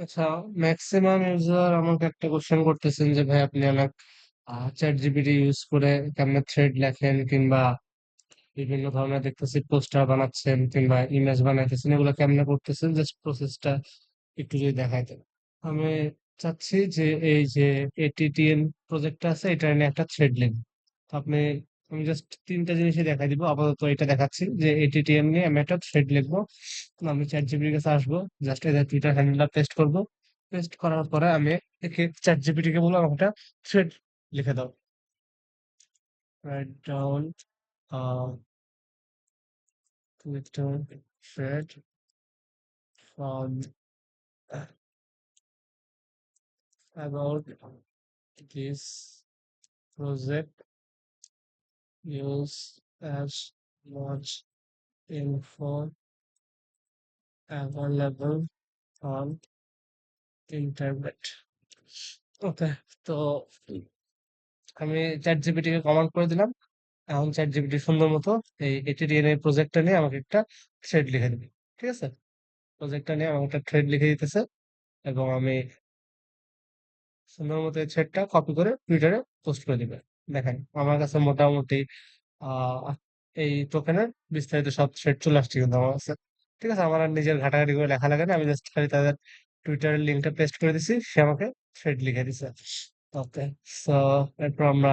আচ্ছা maximum user আমাকে একটা কোশ্চেন করতেছেন যে, ভাই, আপনি অনেক চ্যাট জিপিটি ইউজ করে কেমনে থ্রেড লেখেন কিংবা বিভিন্ন ধরনের দেখতেছি পোস্টার বানাচ্ছেন কিংবা ইমেজ বানাইতেছেন, এগুলো কেমনে করতেছেন? জাস্ট প্রসেসটা একটু যদি দেখাইতেন আমি চাচ্ছি যে, এই যে এটিটিএন প্রজেক্টটা আছে, এটা নিয়ে একটা থ্রেড লিখব আপনি আমি জাস্ট তিনটা জিনিসই দেখাই দিব। আপাতত এটা দেখাচ্ছি যে এটিটিএম নিয়ে একটা থ্রেড লিখব। আমি চ্যাট জিপিটির কাছে আসব। জাস্ট এদের টুইটার হ্যান্ডেলটা পেস্ট করব। পেস্ট করার পরে আমি একে চ্যাট জিপিটি কে বলব আমাকে একটা থ্রেড লিখে দাও। Write down Twitter thread from about this project. Use as much info available on internet. Okay তো আমি চ্যাট জিপিটি কে কমান্ড করে দিলাম। এখন চ্যাট জিপিটি সুন্দর মতো এই এটিডিএন এর প্রজেক্টটা নিয়ে আমাকে একটা থ্রেড লিখে দিবে, ঠিক আছে? প্রজেক্টটা নিয়ে আমাকে একটা থ্রেড লিখে দিতেছে এবং আমি সুন্দর মতো এই থ্রেডটা কপি করে টুইটারে পোস্ট করে দিবে। দেখেন, আমার কাছে মোটামুটি আহ এই টোকেনের বিস্তারিত সব থ্রেড চলে আসছে কিন্তু আমার কাছে। ঠিক আছে, আমার নিজের ঘাটাঘাটি করে লেখা লাগে না, আমি জাস্ট খালি তাদের টুইটারের লিঙ্কটা পেস্ট করে দিছি, সে আমাকে থ্রেড লিখে দিছে। ওকে সো এরপর আমরা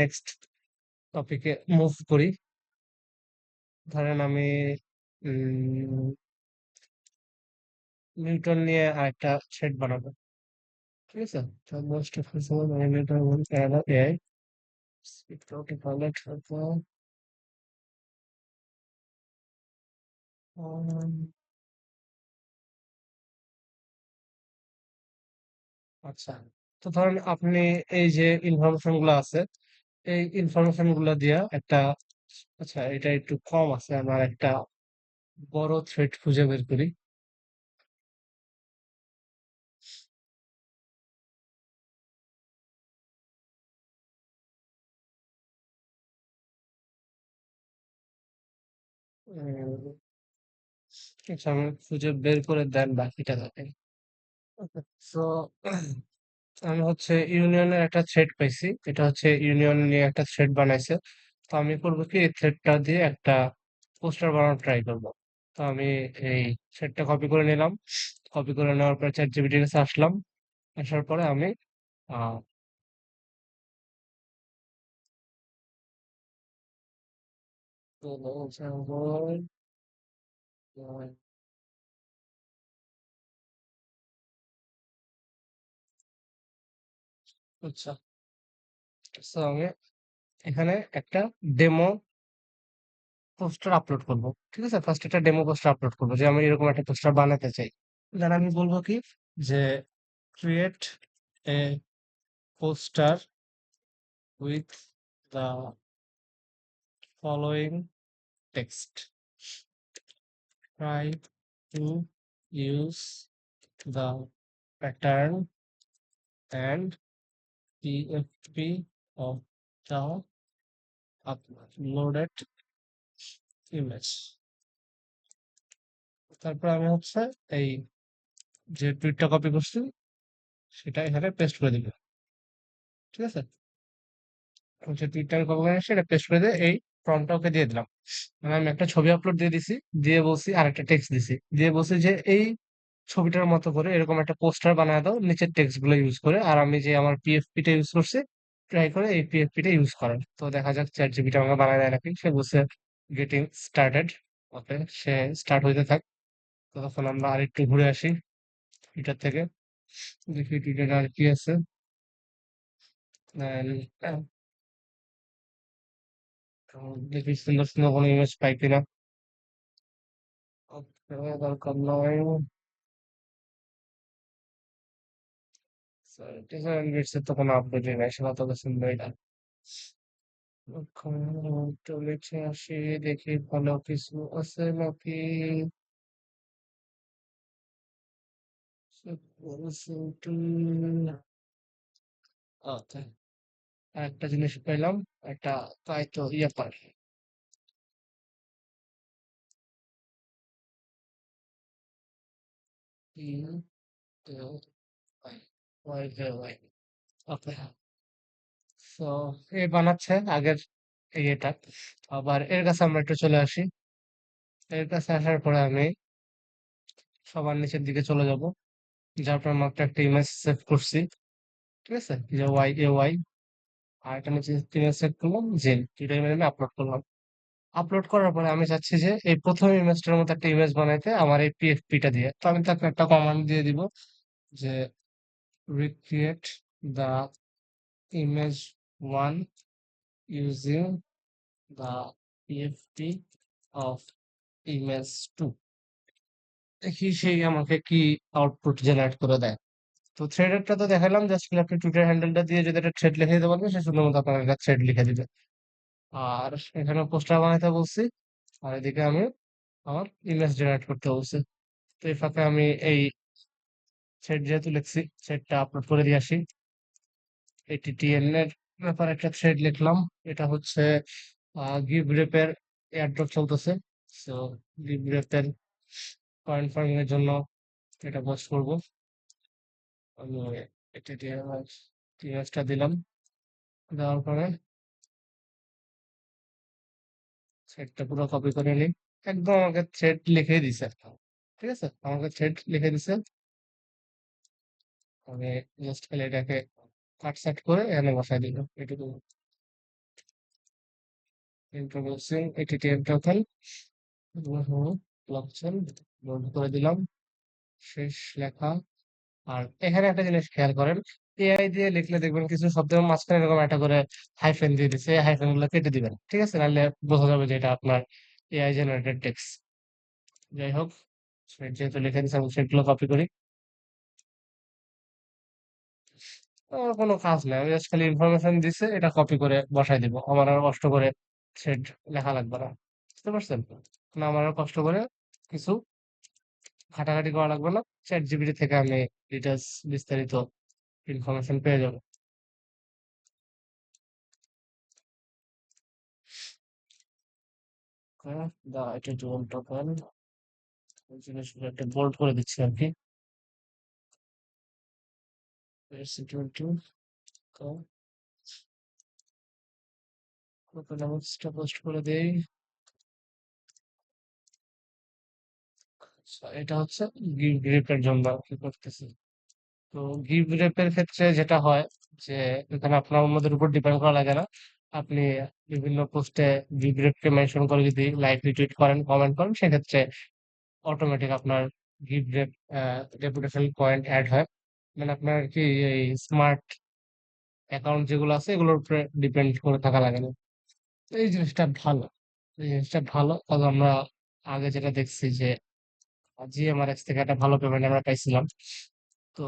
নেক্সট টপিকে মুভ করি। ধরেন আমি নিউটন নিয়ে আরেকটা থ্রেড বানাবো। ঠিক আছে মোস্ট ফিজিবল নিউটন স্পিড প্রোটি পাইলট আচ্ছা তো ধরেন আপনি এই যে ইনফরমেশনগুলো আছে, এই ইনফরমেশনগুলো দিয়া একটা আচ্ছা এটা একটু কম আছে, আমার একটা বড় থ্রেড খুঁজে বের করি। আচ্ছা আমি খুঁজে বের করে দেন বাকিটা দেখেন সো আমি হচ্ছে ইউনিয়নের একটা থ্রেড পাইছি। এটা হচ্ছে ইউনিয়ন নিয়ে একটা থ্রেড বানাইছে। তো আমি করব কি এই থ্রেডটা দিয়ে একটা পোস্টার বানানোর ট্রাই করব। তো আমি এই থ্রেডটা কপি করে নিলাম। কপি করে নেওয়ার পর চ্যাট জিপিটির কাছে আসলাম। আসার পরে আমি আহ আচ্ছা so আমি এখানে একটা ডেমো পোস্টার আপলোড করব, ঠিক আছে? ফার্স্ট একটা ডেমো পোস্টার আপলোড করব, যে আমি এরকম একটা পোস্টার বানাতে চাই। দেন আমি বলব কি? যে create a poster with the following text try to use the pattern and PFP of the uploaded image. তারপর আমি হচ্ছে এই যে টুইটটা কপি করছি সেটা এখানে পেস্ট করে দিবে। ঠিক আছে? যে টুইটটা আমি কপি করে সেটা পেস্ট করে দিয়ে এই প্রম্পটটা ওকে দিয়ে দিলাম। মানে আমি একটা ছবি আপলোড দিয়ে দিছি, দিয়ে বলছি আর একটা টেক্সট দিছি। দিয়ে বলছি যে, এই ছবিটার মতো করে এরকম একটা পোস্টার বানায় দাও, নিচের টেক্সটগুলো ইউজ করে। আর আমি যে আমার পিএফপি টা ইউজ করছি ট্রাই করে এই পিএফপি টা ইউজ করার। তো দেখা যাক চ্যাট জিপিটা আমাকে বানায় দেয় নাকি। সে বলছে গেটিং স্টার্টেড ওকে, সে স্টার্ট হইতে থাক। তখন আমরা আরেকটু ঘুরে আসি টুইটার থেকে। দেখি টুইটারে আর কি আছে। দেখি সুন্দর সুন্দর কোনো ইমেজ পাই কিনা দরকার নয় তো কোনো আপডেট নেই সেটা তো সুন্দর এটা একটু আসি দেখি ভালো কিছু আছে নাকি ওকে একটা জিনিস পেলাম, একটা তাই তো ইয়ে পার ওকে। সো এ বানাচ্ছে আগের এই এটা আবার এর কাছে আমরা একটু চলে আসি। এর কাছে আসার পরে আমি সবার নিচের দিকে চলে যাব। যার পর মাত্র একটা ইমেজ সেভ করছি। ঠিক আছে? যে ওয়াই, এ ওয়াই। আর এটা নিচে ইমেজ সেভ করলাম জেন দুটো ইমেজ আমি আপলোড করলাম। আপলোড করার পরে আমি চাচ্ছি যে এই প্রথম ইমেজটার মতো একটা ইমেজ বানাইতে আমার এই পিএফপিটা দিয়ে। তো আমি তাকে একটা কমান্ড দিয়ে দিব যে recreate the image one using the PFP of image two দেখি সেই আমাকে কি আউটপুট জেনারেট করে দেয়। তো থ্রেডেরটা তো দেখালাম জাস্ট আপনি টুইটার হ্যান্ডেলটা দিয়ে যদি একটা থ্রেড লিখে দিতে পারবেন, সে সুন্দর মতো আপনার একটা থ্রেড লিখে দিবে। আর এখানে পোস্টার বানাইতে বলছি, আর এদিকে আমি আমার ইমেজ জেনারেট করতে বলছি। তো এই ফাঁকে আমি এই থ্রেড যেহেতু লিখছি থ্রেডটা আপলোড করে দিয়ে আসি। এটিটিএন এর ব্যাপারে একটা থ্রেড লিখলাম, এটা হচ্ছে গিভ রেপের এয়ারড্রপ চলতেছে সো গিভ রেপের কয়েন ফার্মিং এর জন্য এটা পোস্ট করব। দিলাম। দেওয়ার পরে থ্রেডটা পুরো কপি করে নিই। একদম আমাকে থ্রেড লিখে দিছে ঠিক আছে? আমাকে থ্রেড লিখে দিছে। আমি জাস্ট খালি এটাকে কাট সাট করে এখানে বসাই দিল এটুকু। Introducing ATTM token blockchain load করে দিলাম। শেষ লেখা। আর এখানে একটা জিনিস খেয়াল করেন এআই দিয়ে লিখলে দেখবেন কিছু শব্দের মাঝখানে এরকম একটা করে হাইফেন দিয়ে দিচ্ছে হাইফেনগুলো কেটে দিবেন, ঠিক আছে? নাহলে বোঝা যাবে যে এটা আপনার এআই জেনারেটেড টেক্সট যাই হোক যেহেতু লিখে দিচ্ছে আমি সেগুলো কপি করি। কোনো কাজ নাই, আমি জাস্ট খালি ইনফরমেশন দিছে, এটা কপি করে বসাই দিব। আমার আর কষ্ট করে থ্রেড লেখা লাগবে না, বুঝতে পারছেন? না, আমার আর কষ্ট করে কিছু ঘাটাঘাটি করা লাগবে না। চ্যাট জিপিটি থেকে আমি ডিটেলস বিস্তারিত ইনফরমেশন পেয়ে যাব। দা একটা বোল্ড করে দিচ্ছি আর কি। পোস্ট করে এটা হচ্ছে গিভ রেপের জন্য কি করতেছি। তো গিভ রেপের ক্ষেত্রে যেটা হয় যে, এখানে আপনার অন্যদের উপর ডিপেন্ড করা লাগে না। আপনি বিভিন্ন পোস্টে গিভ রেপকে মেনশন করে যদি লাইক রিটুইট করেন কমেন্ট করেন, সেক্ষেত্রে অটোমেটিক আপনার give rep reputation point add হয়। মানে আপনার কি এই স্মার্ট অ্যাকাউন্ট যেগুলো আছে, এগুলোর উপরে ডিপেন্ড করে থাকা লাগে না। এই জিনিসটা ভালো। এই জিনিসটা ভালো। কারণ আমরা আগে যেটা দেখছি যে জিএমআরএক্স থেকে একটা ভালো পেমেন্ট আমরা পাইছিলাম। তো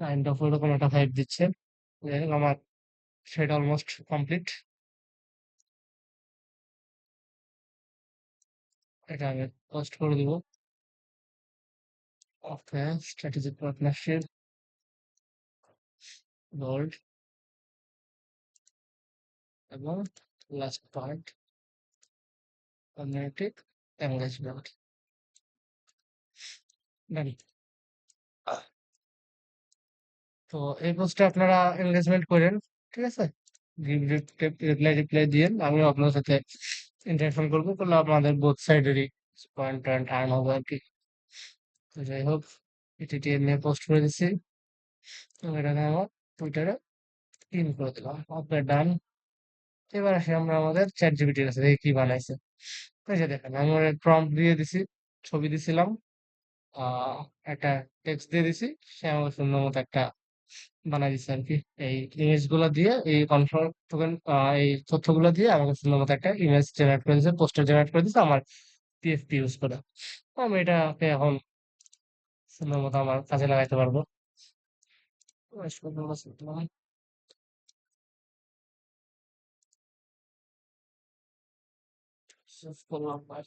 কাইন্ড অফ ওইরকম একটা ভাইব দিচ্ছে। আমার সেটা অলমোস্ট কমপ্লিট এটা আমি পোস্ট করে দিব। ওকে স্ট্র্যাটেজিক পার্টনারশিপ গোল্ড এবং লাস্ট পার্ট কমিউনিটি এঙ্গেজমেন্ট তো এই পোস্টে আপনারা এনগেজমেন্ট করেন ঠিক আছে? রিপ্লাই রিপ্লাই দিয়েন আমি আপনার সাথে ইন্টারাকশন করব তাহলে আমাদের বোথ সাইডেরই পয়েন্ট পয়েন্ট আর্ন হবে আর কি। তো যাই হোক এটিটিএম নিয়ে পোস্ট করে দিচ্ছি। এটাকে আমার টুইটারে পিন করে দিলাম। ওকে ডান এবার আসি আমরা আমাদের চ্যাট জিবিটির কাছে দেখি কি বানাইছে। এই যে দেখেন আমি প্রম্পট দিয়ে দিছি ছবি দিছিলাম। একটা টেক্সট দিয়ে দিছি। সে আমাকে সুন্দর মতো একটা বানাই দিচ্ছে আর কি এই ইমেজগুলো দিয়ে, এই কনফার্ম টোকেন এই তথ্যগুলো দিয়ে আমাকে সুন্দর মতো একটা ইমেজ জেনারেট করে দিচ্ছে পোস্টার জেনারেট করে দিচ্ছে আমার পিএফপি ইউজ করে। আমি এটাকে এখন সুন্দর মতো আমার কাজে লাগাইতে পারব।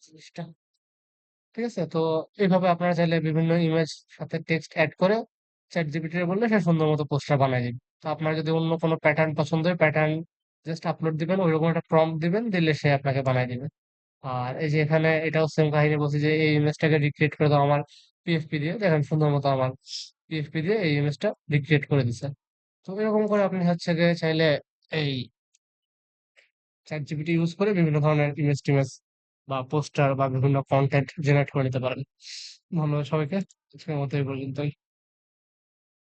জিনিসটা। ঠিক আছে? তো এইভাবে আপনারা চাইলে বিভিন্ন ইমেজ সাথে টেক্সট অ্যাড করে চ্যাট জিপিটি বললে সে সুন্দর মতো পোস্টার বানিয়ে দিবে। তো আপনার যদি অন্য কোনো প্যাটার্ন পছন্দ হয় প্যাটার্ন জাস্ট আপলোড দিবেন, ওইরকম একটা প্রম্পট দিবেন, দিলে সে আপনাকে বানিয়ে দিবে। আর এই যে এখানে এটাও সেম কাহিনী বলছি যে, এই ইমেজটাকে রিক্রিয়েট করে দাও আমার পিএফপি দিয়ে। দেখেন সুন্দর মতো আমার পিএফপি দিয়ে এই ইমেজটা রিক্রিয়েট করে দিছে। তো এরকম করে আপনি হচ্ছে গিয়ে চাইলে এই চ্যাট জিপিটি ইউজ করে বিভিন্ন ধরনের ইমেজ টিমেজ বা পোস্টার বা বিভিন্ন কন্টেন্ট জেনারেট করে নিতে পারেন। ধন্যবাদ সবাইকে। আজকের মতো এই পর্যন্তই।